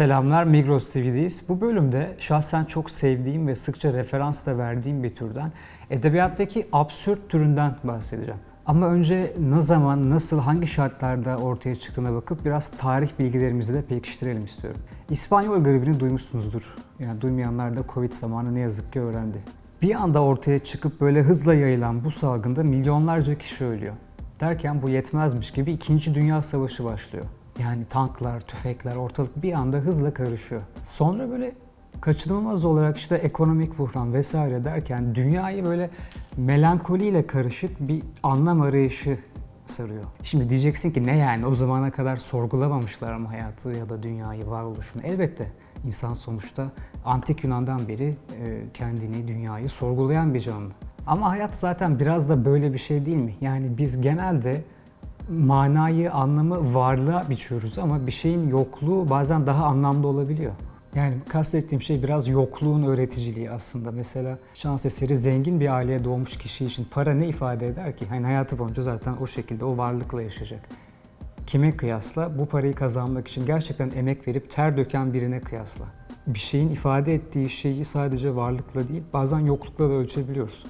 Selamlar Migros TV'deyiz. Bu bölümde şahsen çok sevdiğim ve sıkça referans da verdiğim bir türden edebiyattaki absürt türünden bahsedeceğim. Ama önce ne zaman, nasıl, hangi şartlarda ortaya çıktığına bakıp biraz tarih bilgilerimizi de pekiştirelim istiyorum. İspanyol gribini duymuşsunuzdur. Yani duymayanlar da Covid zamanı ne yazık ki öğrendi. Bir anda ortaya çıkıp böyle hızla yayılan bu salgında milyonlarca kişi ölüyor. Derken bu yetmezmiş gibi 2. Dünya Savaşı başlıyor. Yani tanklar, tüfekler ortalık bir anda hızla karışıyor. Sonra böyle kaçınılmaz olarak işte ekonomik buhran vesaire derken dünyayı böyle melankoliyle karışık bir anlam arayışı sarıyor. Şimdi diyeceksin ki ne yani o zamana kadar sorgulamamışlar mı hayatı ya da dünyayı, varoluşunu? Elbette insan sonuçta antik Yunan'dan beri e, kendini, dünyayı sorgulayan bir canlı. Ama hayat zaten biraz da böyle bir şey değil mi? Yani biz genelde manayı, anlamı varlığa biçiyoruz ama bir şeyin yokluğu bazen daha anlamlı olabiliyor. Yani kastettiğim şey biraz yokluğun öğreticiliği aslında. Mesela şans eseri zengin bir aileye doğmuş kişi için para ne ifade eder ki? Hani hayatı boyunca zaten o şekilde o varlıkla yaşayacak. Kime kıyasla? Bu parayı kazanmak için gerçekten emek verip ter döken birine kıyasla. Bir şeyin ifade ettiği şeyi sadece varlıkla değil, bazen yoklukla da ölçebiliyoruz.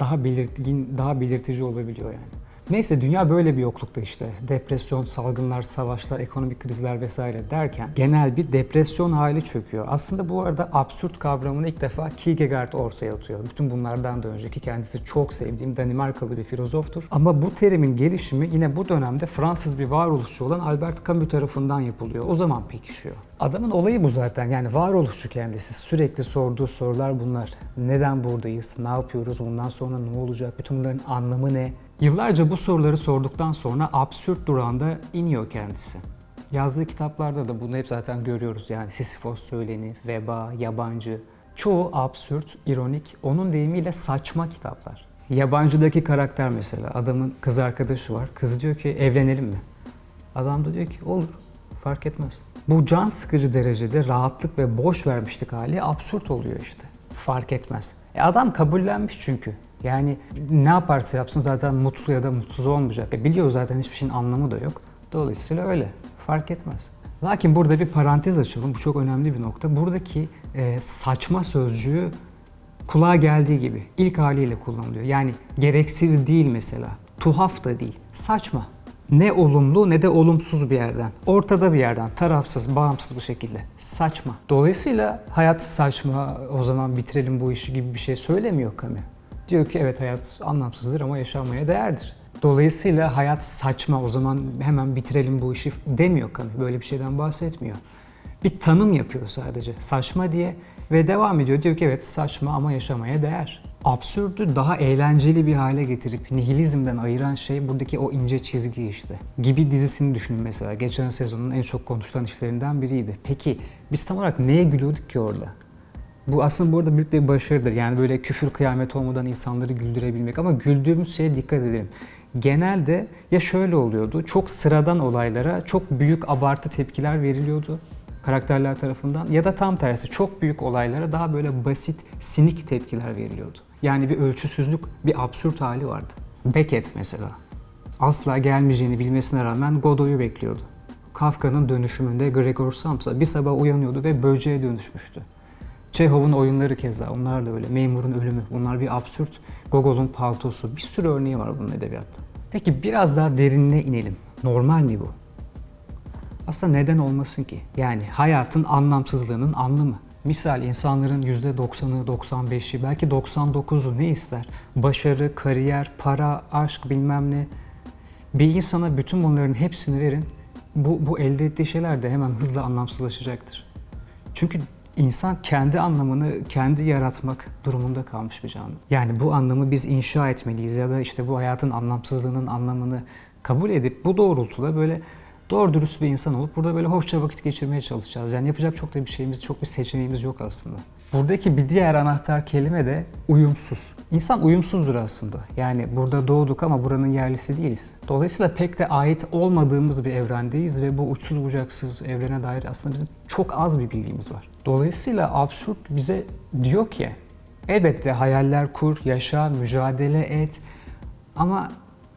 Daha belirgin, daha belirtici olabiliyor yani. Neyse dünya böyle bir yoklukta işte. Depresyon, salgınlar, savaşlar, ekonomik krizler vesaire derken genel bir depresyon hali çöküyor. Aslında bu arada absürt kavramını ilk defa Kierkegaard ortaya atıyor. Bütün bunlardan da önceki kendisi çok sevdiğim Danimarkalı bir filozoftur. Ama bu terimin gelişimi yine bu dönemde Fransız bir varoluşçu olan Albert Camus tarafından yapılıyor. O zaman pekişiyor. Adamın olayı bu zaten. Yani varoluşçu kendisi. Sürekli sorduğu sorular bunlar. Neden buradayız? Ne yapıyoruz? Bundan sonra ne olacak? Bütün bunların anlamı ne? Yıllarca bu soruları sorduktan sonra absürt durağında iniyor kendisi. Yazdığı kitaplarda da bunu hep zaten görüyoruz yani Sisyphos söyleni, veba, yabancı. Çoğu absürt, ironik, onun deyimiyle saçma kitaplar. Yabancıdaki karakter mesela, adamın kız arkadaşı var. Kız diyor ki evlenelim mi? Adam da diyor ki olur, fark etmez. Bu can sıkıcı derecede rahatlık ve boş vermişlik hali absürt oluyor işte. Fark etmez. E adam kabullenmiş çünkü. Yani ne yaparsa yapsın zaten mutlu ya da mutsuz olmayacak. E biliyor zaten hiçbir şeyin anlamı da yok. Dolayısıyla öyle. Fark etmez. Lakin burada bir parantez açalım. Bu çok önemli bir nokta. Buradaki e, saçma sözcüğü kulağa geldiği gibi ilk haliyle kullanılıyor. Yani gereksiz değil mesela. Tuhaf da değil. Saçma. Ne olumlu ne de olumsuz bir yerden. Ortada bir yerden. Tarafsız, bağımsız bir şekilde. Saçma. Dolayısıyla hayat saçma, o zaman bitirelim bu işi gibi bir şey söylemiyor Camus. Diyor ki evet hayat anlamsızdır ama yaşanmaya değerdir. Dolayısıyla hayat saçma o zaman hemen bitirelim bu işi demiyor Camus. Böyle bir şeyden bahsetmiyor. Bir tanım yapıyor sadece saçma diye ve devam ediyor. Diyor ki evet saçma ama yaşamaya değer. Absürdü daha eğlenceli bir hale getirip nihilizmden ayıran şey buradaki o ince çizgi işte. Gibi dizisini düşünün mesela. Geçen sezonun en çok konuşulan işlerinden biriydi. Peki biz tam olarak neye gülüyorduk ki orada? Bu aslında bu arada büyük bir başarıdır. Yani böyle küfür kıyamet olmadan insanları güldürebilmek. Ama güldüğümüz şeye dikkat edelim. Genelde ya şöyle oluyordu. Çok sıradan olaylara çok büyük abartı tepkiler veriliyordu karakterler tarafından. Ya da tam tersi çok büyük olaylara daha böyle basit, sinik tepkiler veriliyordu. Yani bir ölçüsüzlük, bir absürt hali vardı. Beckett mesela. Asla gelmeyeceğini bilmesine rağmen Godot'u bekliyordu. Kafka'nın dönüşümünde Gregor Samsa bir sabah uyanıyordu ve böceğe dönüşmüştü. Çehov'un oyunları keza onlar da öyle. Memurun ölümü bunlar bir absürt. Gogol'un paltosu bir sürü örneği var bunun edebiyatta. Peki biraz daha derinine inelim. Normal mi bu? Aslında neden olmasın ki? Yani hayatın anlamsızlığının anlamı. Misal insanların %90'ı, 95'i, belki 99'u ne ister? Başarı, kariyer, para, aşk bilmem ne. Bir insana bütün bunların hepsini verin. Bu, bu elde ettiği şeyler de hemen hızla anlamsızlaşacaktır. Çünkü insan kendi anlamını kendi yaratmak durumunda kalmış bir canlı. Yani bu anlamı biz inşa etmeliyiz ya da işte bu hayatın anlamsızlığının anlamını kabul edip bu doğrultuda böyle doğru dürüst bir insan olup burada böyle hoşça vakit geçirmeye çalışacağız. Yani yapacak çok da bir şeyimiz, çok bir seçeneğimiz yok aslında. Buradaki bir diğer anahtar kelime de uyumsuz. İnsan uyumsuzdur aslında. Yani burada doğduk ama buranın yerlisi değiliz. Dolayısıyla pek de ait olmadığımız bir evrendeyiz ve bu uçsuz bucaksız evrene dair aslında bizim çok az bir bilgimiz var. Dolayısıyla absürt bize diyor ki elbette hayaller kur, yaşa, mücadele et ama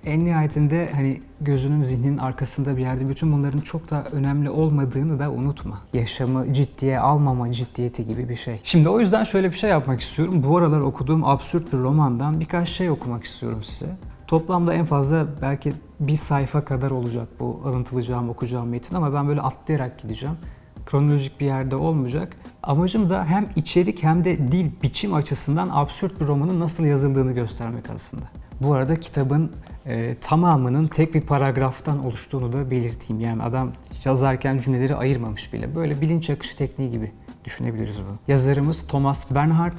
en nihayetinde hani gözünün zihninin arkasında bir yerde bütün bunların çok da önemli olmadığını da unutma. Yaşamı ciddiye almama ciddiyeti gibi bir şey. Şimdi o yüzden şöyle bir şey yapmak istiyorum. Bu aralar okuduğum absürt bir romandan birkaç şey okumak istiyorum size. Toplamda en fazla belki bir sayfa kadar olacak bu alıntılayacağım, okuyacağım metin ama ben böyle atlayarak gideceğim. Kronolojik bir yerde olmayacak. Amacım da hem içerik hem de dil, biçim açısından absürt bir romanın nasıl yazıldığını göstermek aslında. Bu arada kitabın e, tamamının tek bir paragraftan oluştuğunu da belirteyim. Yani adam yazarken cümleleri ayırmamış bile. Böyle bilinç akışı tekniği gibi düşünebiliriz bunu. Yazarımız Thomas Bernhard.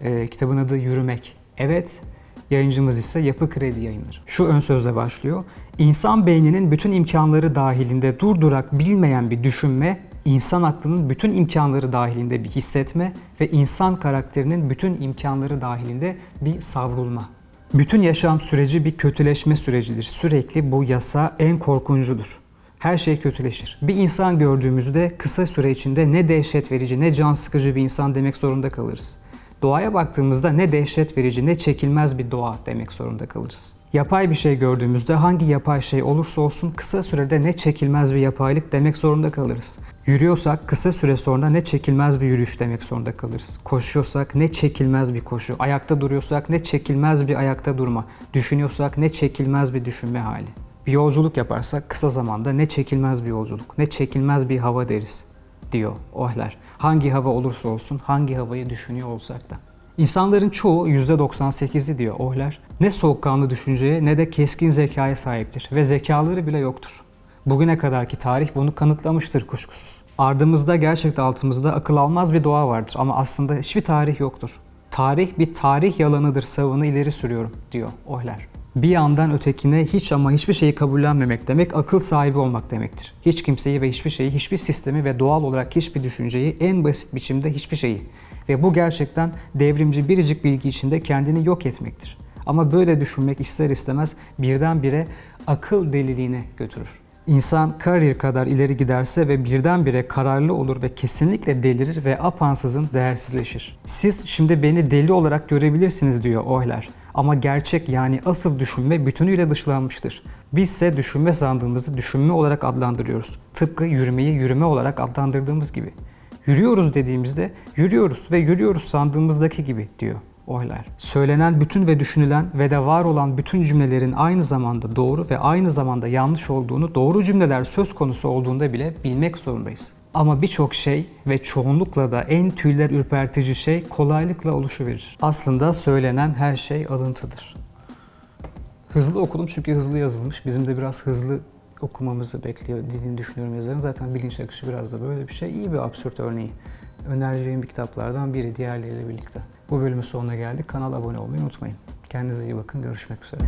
E, kitabın adı Yürümek. Evet, Yayıncımız ise Yapı Kredi Yayınları. Şu ön sözle başlıyor. İnsan beyninin bütün imkanları dahilinde durdurak bilmeyen bir düşünme, insan aklının bütün imkanları dahilinde bir hissetme ve insan karakterinin bütün imkanları dahilinde bir savrulma. Bütün yaşam süreci bir kötüleşme sürecidir. Sürekli bu yasa en korkuncudur. Her şey kötüleşir. Bir insan gördüğümüzde kısa süre içinde ne dehşet verici ne can sıkıcı bir insan demek zorunda kalırız. Doğaya baktığımızda ne dehşet verici ne çekilmez bir doğa demek zorunda kalırız. Yapay bir şey gördüğümüzde hangi yapay şey olursa olsun kısa sürede ne çekilmez bir yapaylık demek zorunda kalırız. Yürüyorsak kısa süre sonra ne çekilmez bir yürüyüş demek zorunda kalırız. Koşuyorsak ne çekilmez bir koşu. Ayakta duruyorsak ne çekilmez bir ayakta durma. Düşünüyorsak ne çekilmez bir düşünme hali. Bir yolculuk yaparsak kısa zamanda ne çekilmez bir yolculuk, ne çekilmez bir hava deriz diyor Ohler. Hangi hava olursa olsun, hangi havayı düşünüyor olsak da. İnsanların çoğu %98'i diyor Ohler, ne soğukkanlı düşünceye ne de keskin zekaya sahiptir ve zekaları bile yoktur. Bugüne kadarki tarih bunu kanıtlamıştır kuşkusuz. Ardımızda gerçekten altımızda akıl almaz bir doğa vardır ama aslında hiçbir tarih yoktur. Tarih bir tarih yalanıdır savını ileri sürüyorum diyor Ohler. Bir yandan ötekine hiç ama hiçbir şeyi kabullenmemek demek akıl sahibi olmak demektir. Hiç kimseyi ve hiçbir şeyi, hiçbir sistemi ve doğal olarak hiçbir düşünceyi en basit biçimde hiçbir şeyi. Ve bu gerçekten devrimci biricik bilgi içinde kendini yok etmektir. Ama böyle düşünmek ister istemez birdenbire akıl deliliğine götürür. İnsan kariyer kadar ileri giderse ve birdenbire kararlı olur ve kesinlikle delirir ve apansızın değersizleşir. Siz şimdi beni deli olarak görebilirsiniz diyor Euler. Ama gerçek yani asıl düşünme bütünüyle dışlanmıştır. Bizse düşünme sandığımızı düşünme olarak adlandırıyoruz. Tıpkı yürümeyi yürüme olarak adlandırdığımız gibi. Yürüyoruz dediğimizde yürüyoruz ve yürüyoruz sandığımızdaki gibi diyor Euler. Söylenen bütün ve düşünülen ve de var olan bütün cümlelerin aynı zamanda doğru ve aynı zamanda yanlış olduğunu doğru cümleler söz konusu olduğunda bile bilmek zorundayız. Ama birçok şey ve çoğunlukla da en tüyler ürpertici şey kolaylıkla oluşuverir. Aslında söylenen her şey alıntıdır. Hızlı okudum çünkü hızlı yazılmış. Bizim de biraz hızlı okumamızı bekliyor dediğini düşünüyorum yazarın. Zaten bilinç akışı biraz da böyle bir şey. İyi bir absürt örneği. Önereceğim bir kitaplardan biri diğerleriyle birlikte. Bu bölümün sonuna geldik. Kanala abone olmayı unutmayın. Kendinize iyi bakın. Görüşmek üzere.